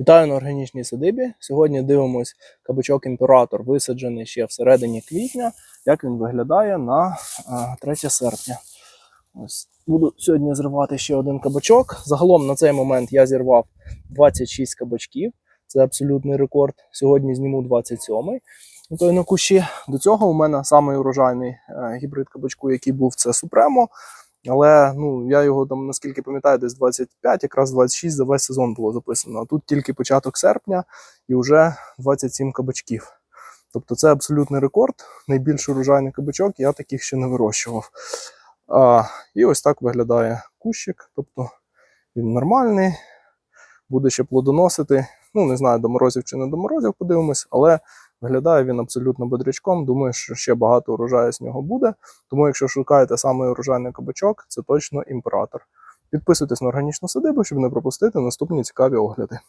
Вітаю на органічній садибі. Сьогодні дивимось кабачок імператор, висаджений ще всередині квітня. Як він виглядає на 3 серпня. Ось буду сьогодні зривати ще один кабачок. Загалом на цей момент я зірвав 26 кабачків. Це абсолютний рекорд. Сьогодні зніму 27-й. Той на кущі. До цього у мене самий е, гібрид кабачку, який був, це Супремо. Але ну я його там, наскільки пам'ятаю, десь 25, якраз 26 за весь сезон було записано. А тут тільки початок серпня і вже 27 кабачків. Тобто це абсолютний рекорд. Найбільш урожайний кабачок, я таких ще не вирощував. А, і ось так виглядає кущик. Тобто він нормальний, буде ще плодоносити. Ну, не знаю, до морозів чи не до морозів, подивимось, але виглядає він абсолютно бодрячком. Думаю, що ще багато урожаю з нього буде. Тому, якщо шукаєте саме урожайний кабачок, це точно імператор. Підписуйтесь на органічну садибу, щоб не пропустити наступні цікаві огляди.